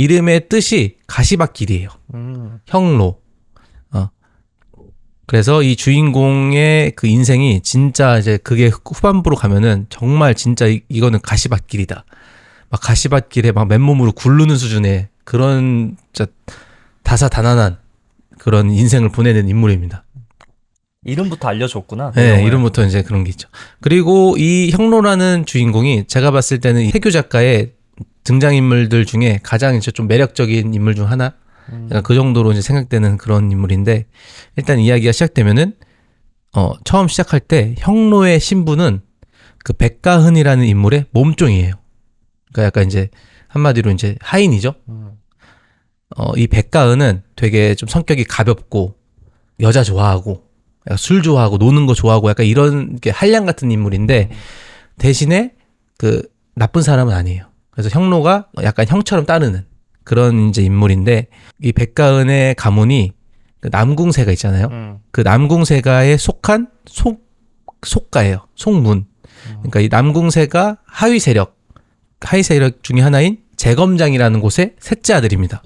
이름의 뜻이 가시밭길이에요. 음. 형로. 어. 그래서 이 주인공의 그 인생이 진짜 이제 그게 후반부로 가면은 정말 진짜 이, 이거는 가시밭길이다. 막 가시밭길에 막 맨몸으로 굴르는 수준의 그런 진짜 다사다난한 그런 인생을 보내는 인물입니다. 이름부터 알려줬구나. 네, 내용을. 이름부터 이제 그런 게 있죠. 그리고 이 형로라는 주인공이 제가 봤을 때는 이 해교 작가의 등장인물들 중에 가장 이제 좀 매력적인 인물 중 하나? 음. 그 정도로 이제 생각되는 그런 인물인데, 일단 이야기가 시작되면은, 어, 처음 시작할 때 형로의 신부는 그 백가흔이라는 인물의 몸종이에요. 그러니까 약간 이제 한마디로 이제 하인이죠. 음. 어, 이 백가은은 되게 좀 성격이 가볍고 여자 좋아하고 약간 술 좋아하고 노는 거 좋아하고 약간 이런 게 한량 같은 인물인데 대신에 그 나쁜 사람은 아니에요. 그래서 형로가 약간 형처럼 따르는 그런 이제 인물인데 이 백가은의 가문이 그 남궁세가 있잖아요. 음. 그 남궁세가에 속한 속 속가예요. 속문. 그러니까 이 남궁세가 하위 세력 하위 세력 중에 하나인 재검장이라는 곳의 셋째 아들입니다.